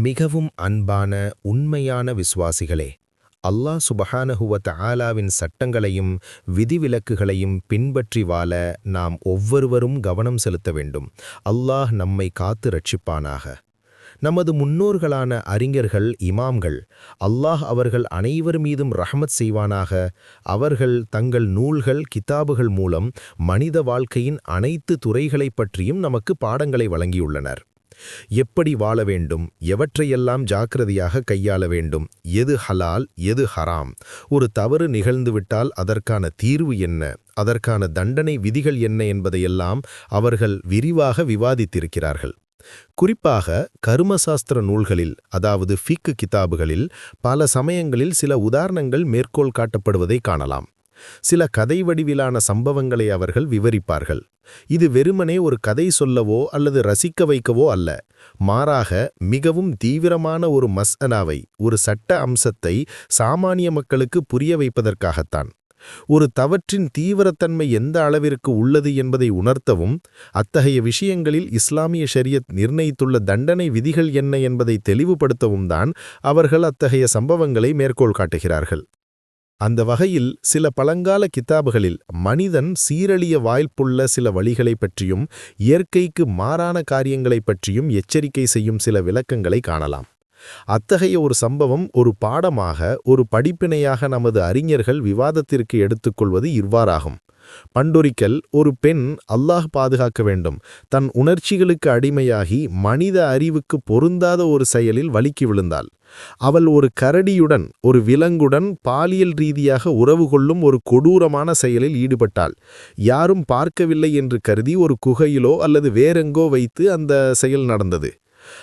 மிகவும் அன்பான உண்மையான விசுவாசிகளே அல்லாஹ் சுபஹானஹுவ ஆலாவின் சட்டங்களையும் விதிவிலக்குகளையும் பின்பற்றி வாழ நாம் ஒவ்வொருவரும் கவனம் செலுத்த வேண்டும். அல்லாஹ் நம்மை காத்து ரட்சிப்பானாக. நமது முன்னோர்களான அறிஞர்கள் இமாம்கள் அல்லாஹ் அவர்கள் அனைவர் மீதும் ரஹமத் செய்வானாக. அவர்கள் தங்கள் நூல்கள் கிதாபுகள் மூலம் மனித வாழ்க்கையின் அனைத்து துறைகளைப் பற்றியும் நமக்கு பாடங்களை வழங்கியுள்ளனர். எப்படி வாழ வேண்டும்? எவற்றையெல்லாம் ஜாக்கிரதையாக கையாள வேண்டும்? எது ஹலால் எது ஹராம்? ஒரு தவறு நிகழ்ந்துவிட்டால் அதற்கான தீர்வு என்ன? அதற்கான தண்டனை விதிகள் என்ன என்பதையெல்லாம் அவர்கள் விரிவாக விவாதித்திருக்கிறார்கள். குறிப்பாக கருமசாஸ்திர நூல்களில் அதாவது ஃபிக்கு கிதாபுகளில் பல சமயங்களில் சில உதாரணங்கள் மேற்கோள் காட்டப்படுவதை காணலாம். சில கதை வடிவிலான சம்பவங்களை அவர்கள் விவரிப்பார்கள். இது வெறுமனே ஒரு கதை சொல்லவோ அல்லது ரசிக்க வைக்கவோ அல்ல. மாறாக மிகவும் தீவிரமான ஒரு மஸ்அனாவை ஒரு சட்ட அம்சத்தை சாமானிய மக்களுக்கு புரிய வைப்பதற்காகத்தான். ஒரு தவற்றின் தீவிரத்தன்மை எந்த அளவிற்கு உள்ளது என்பதை உணர்த்தவும் அத்தகைய விஷயங்களில் இஸ்லாமிய ஷரியத் நிர்ணயித்துள்ள தண்டனை விதிகள் என்ன என்பதை தெளிவுபடுத்தவும் தான் அவர்கள் அத்தகைய சம்பவங்களை மேற்கோள் காட்டுகிறார்கள். அந்த வகையில் சில பழங்கால கித்தாபுகளில் மனிதன் சீரழிய வாய்ப்புள்ள சில வழிகளைப் பற்றியும் இயற்கைக்கு மாறான காரியங்களைப் பற்றியும் எச்சரிக்கை செய்யும் சில விளக்கங்களை காணலாம். அத்தகைய ஒரு சம்பவம் ஒரு பாடமாக ஒரு படிப்பினையாக நமது அறிஞர்கள் விவாதத்திற்கு எடுத்துக்கொள்வது இவ்வாறாகும். பண்டொரிக்கல் ஒரு பெண் அல்லாஹ் பாதுகாக்க வேண்டும். தன் உணர்ச்சிகளுக்கு அடிமையாகி மனித அறிவுக்கு பொருந்தாத ஒரு செயலில் வலிக்கி விழுந்தாள். அவள் ஒரு கரடியுடன் ஒரு விலங்குடன் பாலியல் ரீதியாக உறவு கொள்ளும் ஒரு கொடூரமான செயலில் ஈடுபட்டாள். யாரும் பார்க்கவில்லை என்று கருதி ஒரு குகையிலோ அல்லது வேறெங்கோ வைத்து அந்த செயல் நடந்தது.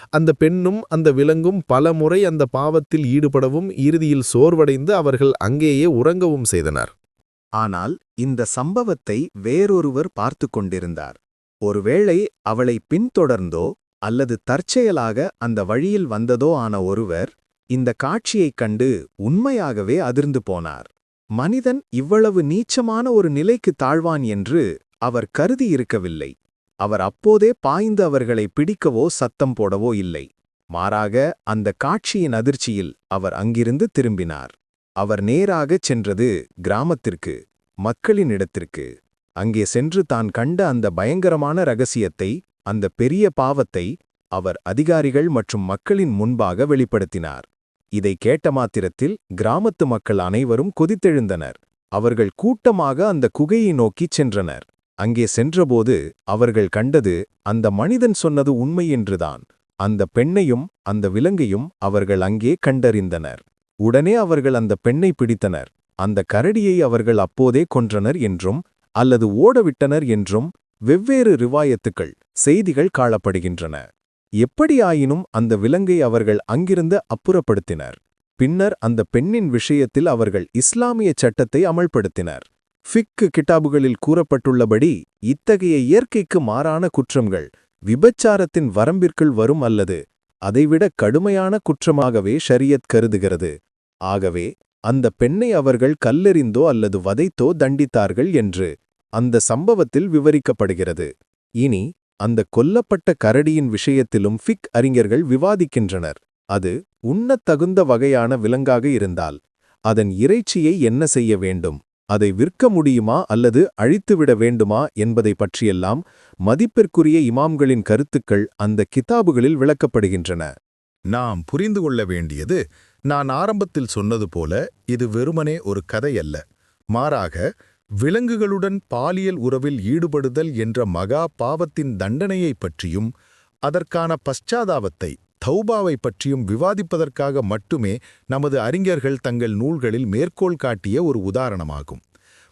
அந்த பெண்ணும் அந்த விலங்கும் பல முறை அந்த பாவத்தில் ஈடுபடவும் இறுதியில் சோர்வடைந்து அவர்கள் அங்கேயே உறங்கவும் செய்தனர். ஆனால் இந்த சம்பவத்தை வேறொருவர் பார்த்து கொண்டிருந்தார். ஒருவேளை அவளை பின்தொடர்ந்தோ அல்லது தற்செயலாக அந்த வழியில் வந்ததோ ஆன ஒருவர் இந்த காட்சியைக் கண்டு உண்மையாகவே அதிர்ந்து போனார். மனிதன் இவ்வளவு நீச்சமான ஒரு நிலைக்கு தாழ்வான் என்று அவர் கருதி இருக்கவில்லை. அவர் அப்போதே பாய்ந்து அவர்களை பிடிக்கவோ சத்தம் போடவோ இல்லை. மாறாக அந்த காட்சியின் அதிர்ச்சியில் அவர் அங்கிருந்து திரும்பினார். அவர் நேராகச் சென்றது கிராமத்திற்கு மக்களினிடத்திற்கு. அங்கே சென்று தான் கண்ட அந்த பயங்கரமான ரகசியத்தை அந்த பெரிய பாவத்தை அவர் அதிகாரிகள் மற்றும் மக்களின் முன்பாக வெளிப்படுத்தினார். இதை கேட்ட மாத்திரத்தில் கிராமத்து மக்கள் அனைவரும் கொதித்தெழுந்தனர். அவர்கள் கூட்டமாக அந்த குகையை நோக்கிச் சென்றனர். அங்கே சென்றபோது அவர்கள் கண்டது அந்த மனிதன் சொன்னது உண்மை என்றுதான். அந்த பெண்ணையும் அந்த விலங்கையும் அவர்கள் அங்கே கண்டறிந்தனர். உடனே அவர்கள் அந்த பெண்ணை பிடித்தனர். அந்த கரடியை அவர்கள் அப்போதே கொன்றனர் என்றும் அல்லது ஓடவிட்டனர் என்றும் வெவ்வேறு ரிவாயத்துக்கள் செய்திகள் காணப்படுகின்றன. எப்படியாயினும் அந்த விலங்கை அவர்கள் அங்கிருந்து அப்புறப்படுத்தினர். பின்னர் அந்த பெண்ணின் விஷயத்தில் அவர்கள் இஸ்லாமிய சட்டத்தை அமல்படுத்தினர். ஃபிக்கு கிட்டாபுகளில் கூறப்பட்டுள்ளபடி இத்தகைய இயற்கைக்கு மாறான குற்றங்கள் விபச்சாரத்தின் வரம்பிற்குள் வரும் அல்லது அதைவிட கடுமையான குற்றமாகவே ஷரியத் கருதுகிறது. ஆகவே அந்த பெண்ணை அவர்கள் கல்லெறிந்தோ அல்லது வதைத்தோ தண்டித்தார்கள் என்று அந்த சம்பவத்தில் விவரிக்கப்படுகிறது. இனி அந்த கொல்லப்பட்ட கரடியின் விஷயத்திலும் ஃபிக் அறிஞர்கள் விவாதிக்கின்றனர். அது உண்ணத்தகுந்த வகையான விலங்காக இருந்தால் அதன் இறைச்சியை என்ன செய்ய வேண்டும் அதை விற்க முடியுமா அல்லது அழித்துவிட வேண்டுமா என்பதை பற்றியெல்லாம் மதிப்பிற்குரிய இமாம்களின் கருத்துக்கள் அந்த கிதாபுகளில் விளக்கப்படுகின்றன. நாம் புரிந்து கொள்ள வேண்டியது நான் ஆரம்பத்தில் சொன்னது போல இது வெறுமனே ஒரு கதை அல்ல மாறாக விலங்குகளுடன் பாலியல் உறவில் ஈடுபடுதல் என்ற மகா பாவத்தின் தண்டனையைப் பற்றியும் அதற்கான பశ్చాதாபத்தை தௌபாவை பற்றியும் விவாதிப்பதற்காக மட்டுமே நமது அறிஞர்கள் தங்கள் நூல்களில் மேற்கோள் காட்டிய ஒரு உதாரணமாகும்.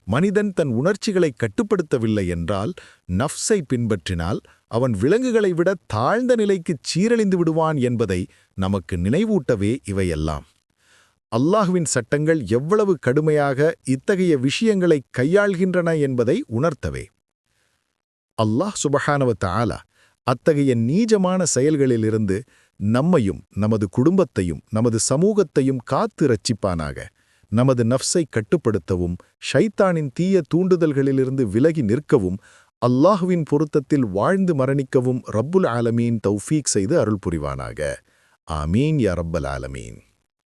மனிதன் தன் உணர்ச்சிகளை கட்டுப்படுத்தவில்லை என்றால் நஃப்ஸை பின்பற்றினால் அவன் விலங்குகளை விட தாழ்ந்த நிலைக்குச் சீரழிந்து விடுவான் என்பதை நமக்கு நினைவூட்டவே இவையெல்லாம். அல்லாஹுவின் சட்டங்கள் எவ்வளவு கடுமையாக இத்தகைய விஷயங்களை கையாள்கின்றன என்பதை உணர்த்தவே. அல்லாஹ் சுபஹானவத் ஆலா அத்தகைய நீஜமான செயல்களிலிருந்து நம்மையும் நமது குடும்பத்தையும் நமது சமூகத்தையும் காத்து ரச்சிப்பானாக நமது நஃப்ஸை கட்டுப்படுத்தவும் ஷைத்தானின் தீய தூண்டுதல்களிலிருந்து விலகி நிற்கவும் அல்லாஹுவின் பொருத்தத்தில் வாழ்ந்து மரணிக்கவும் ரப்புல் ஆலமீன் தௌஃபீக் செய்து அருள் புரிவானாக ஆமீன் யா ரப்பல் ஆலமீன்